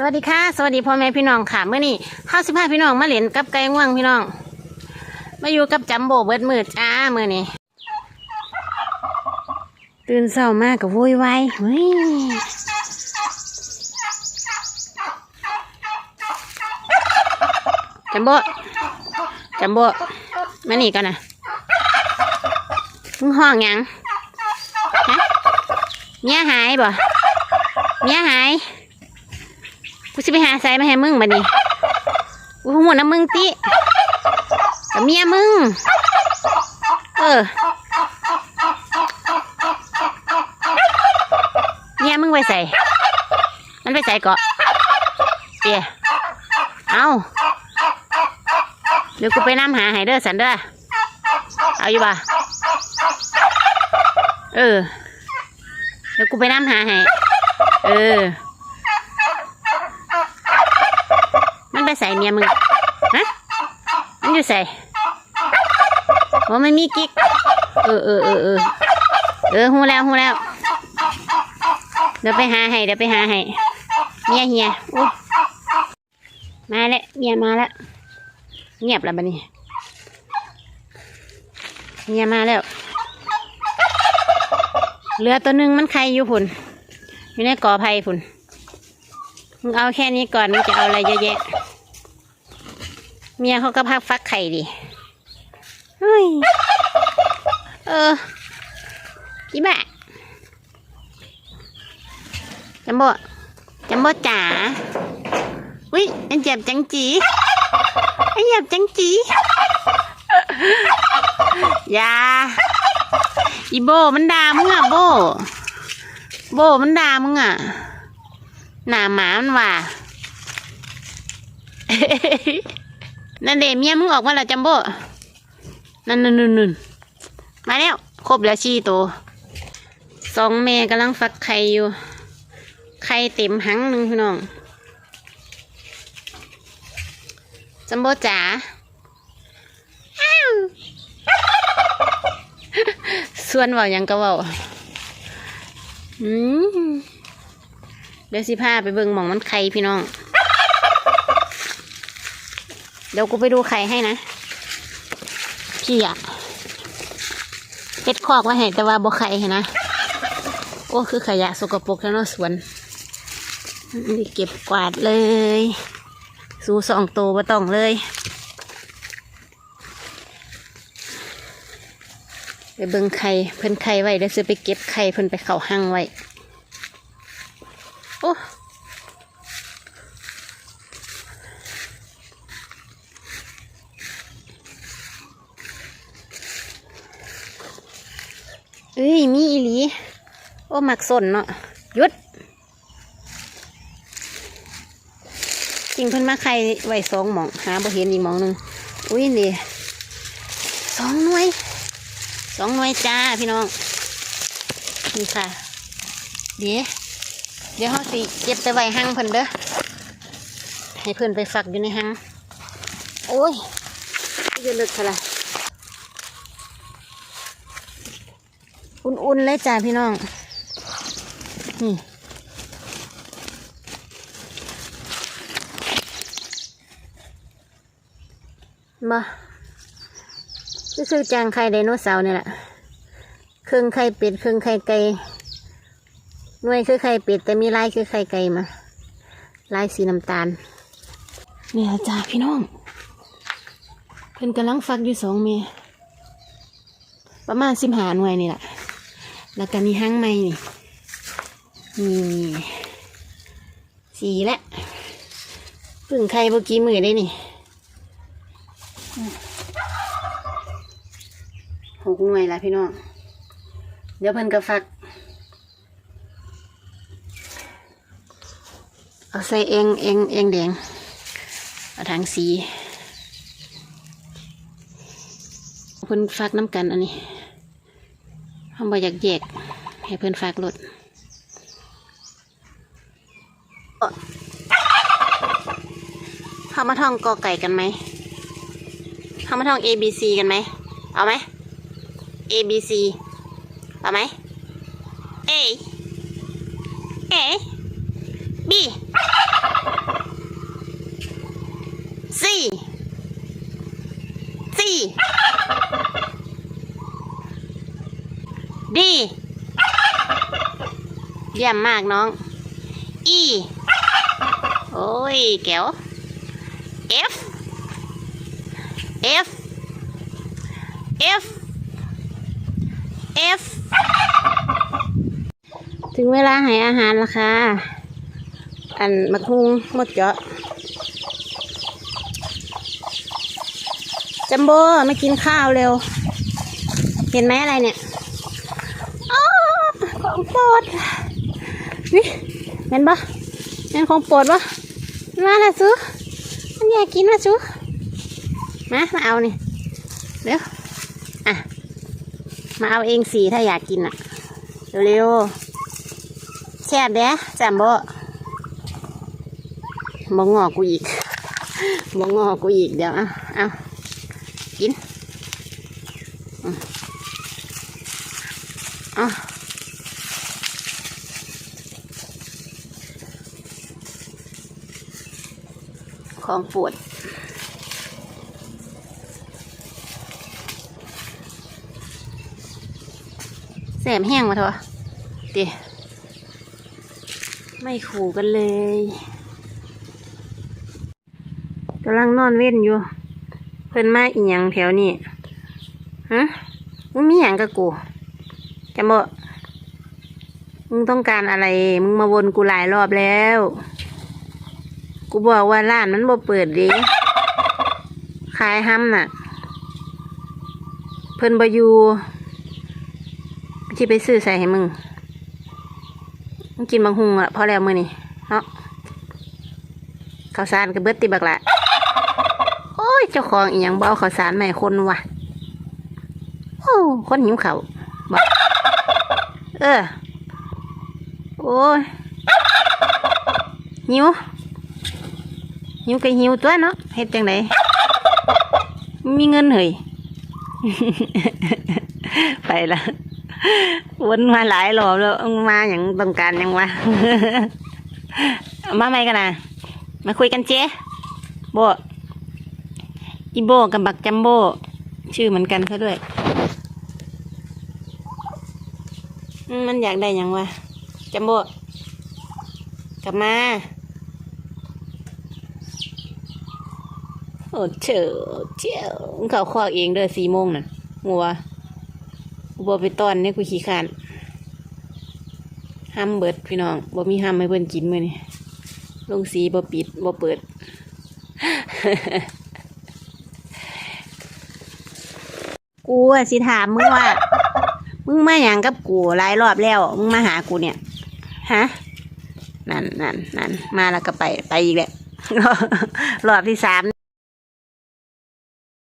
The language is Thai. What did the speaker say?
สวัสดีค่ะ สวัสดีพ่อแม่พี่น้องค่ะเมื่อนี้ข้าวสิพาพี่น้องมาเล่นกับไก่ง่วงพี่น้อง มาอยู่กับจัมโบเบิดมือจ้าเมื่อนี้ตื่นเช้ามากกับวุ่นวายเฮ้ยจัมโบจัมโบมานี่กันนะมึงห้องหยังฮะเมียหายบ่เมียหาย กูจะไปหาใส่มาให้มึงบัดนี้กูหัวน้ำมึงติกับเมียมึง เออเมียมึงไปใส่ มันไปใส่เกาะเตี๋ยเอาเดี๋ยวกูไปน้ำหาให้เด้อสันเด้อเอาอยู่บ่ะเออ เดี๋ยวกูไปน้ำหาให้เออ มัน ไปใส่เมียมึงฮะมันอยู่ใส่ว่ามันมีกิ๊กเออเออเออเออเออหูแล้วหูแล้วเดี๋ยวไปหาให้เดี๋ยวไปหาให้เมียเฮียอุ้ยมาแล้วเมียมาแล้วเงียบแล้วบัดนี้เมียมาแล้วเหลือตัวหนึ่งมันใครอยู่พุ่นอยู่ในกอไผ่พุ่นมึงเอาแค่นี้ก่อนมึงจะเอาอะไรเยอะแยะ เมียเขาก็พักฟักไข่ดิเฮ้ย เออกี่บะจัมโบ้จัมโบ้จ๋าอุ้ยอันเจ็บจังจีอันเจ็บจังจีอย่าอีโบมันด่ามึงอะโบ โบมันด่ามึงอะ หน้าหมามันว่า นั่นเดเมียมึงออกมาแล้วจัมโบ้นั่นนั่นนั่นมาแล้ว ครบแล้วชีโตวสองแม่กำลังฟักไข่อยู่ ไข่เต็มหังหนึ่งพี่น้องจัมโบ้จ๋าส่วนเว่ายังก็เว่าอืมเดี๋ยวสิพาไปเบิ่งหมองมันไข่พี่น้อง ดี๋ยวกูไปดูไข่ให้นะ พี่อะเฮ็ดคอกไว้ให้แต่ว่าบ่ไข่ให้นะ โอ้คือขยะสกปรกแล้วเนาะสวนนี่เก็บกวาดเลย สูสองโตบ่ต้องเลยไปเบิ่งไข่เพิ่นไข่ไว้เดี๋ยวซื้อไปเก็บไข่เพิ่นไปเข้าห้างไว้ เอ้ย มีอีหลี โอ้มักสนเนาะหยุด จริงเพิ่นมาใครไว้สองหมอง หาบ่เห็นอีกหมองหนึ่งอุ้ยนี่สองหน่วยสองหน่วยจ้าพี่น้อง นี่ค่ะ เดี๋ยวเดี๋ยวเขาสิเก็บไปไว้ห้างเพิ่นเด้อ ให้เพิ่นไปฝักอยู่ในห้าง โอ้ยจะเลิกค่ะล่ะ อุ่นๆเลยจ้าพี่น้อง นี่มาก็คือจางไข่ไดโนเสาร์นี่แหละเครื่องไข่เป็ดเครื่องไข่ไก่หน่วยคือไข่เป็ดแต่มีลายคือไข่ไก่มาลายสีน้ำตาลเนี่ยจ้าพี่น้องเพิ่นกำลังฟักอยู่สองเมยประมาณสิบหาหน่วยนี่แหละ แล้วก็มีห้างไม้นี่นี่สีและเพึ่งไข่เมื่อกี้มือได้นี่หกหน่วยละพี่น้อง เดี๋ยวเพิ่นก็ฟัก เอาใส่เองเองเองแดง เอาทางสีเพิ่นฝากน้ำกันอันนี้ ห้องบ่อยากแยกให้เพื่อนฝากรถเขามาท่องกอไก่กันไหมเขามาท่อง A B C กันไหม เอาไหม A B C เอาไหม A A B C C D เยี่ยมมากน้อง E โอ้ยแก้ว F F F F ถึงเวลาให้อาหารและค่ะ อันมะคุงหมดเจาะจัมโบ้มากินข้าวเร็ว เห็นไหมอะไรเนี่ย ของโปรดวิเห็นปะเห็นของโปรดปะมาละซูมันอยากกินละซูมามาเอานี่เร็วอะมาเอาเองสีถ้าอยากกินอะเร็วแซ่บเด้จัมโบ้บ่งอกูอีกบ่งอกูอีกเดี๋ยวเอาเอากินอืมเอา ของปวดแสบแห้งมาเถอะดิไม่ขู่กันเลยกำลังนอนเว้นอยู่ เพิ่นมาอีหยังแถวนี้ฮะมึงมีหยังกับกูจำบ่มึงต้องการอะไร มึงมาวนกูหลายรอบแล้ว กูบอกว่าร้านมันบ่เปิดดิขายห้ำน่ะ เพิ่นบ่อยู่ที่ไปซื้อใส่ให้มึงมึงกินบางหุงอะพอแล้วมือนี่เนาะข้าวสารกับเบิดติบักละโอ้ย เจ้าของอีหยังเอาข้าวสารให้คนวะโอ้คนหิวเขาบอกเออ โอ้ยหิว หิวก็หิวตัวเนาะเฮ็ดจังไดมีเงินเหยไปละวนมาหลายรอบแล้วมาอย่างต้องการยังวะมาไหมกันนะมาคุยกันเจ๊โบอีโบกับบักจัมโบชื่อเหมือนกันซะด้วย มันอยากได้ยังวะจัมโบกลับมา โอ้ เจ๋อเจ๋อเขาควักเองเด้อสี่โมงน่ะงัวกูบอไปตอนเนี่ยกูขี้ขานห้ามเบิดพี่น้องบ่มีห้ามให้เพิ่อนกินมือนี่ลงสีบ่ปิดบ่เปิด กูอะสิถามมึงว่า มึงมาหยังกับกูหลายรอบแล้ว มึงมาหากูเนี่ย ฮะ นั่นนั่นนั่นมาแล้วก็ไปไปอีกแหละรอบที่สาม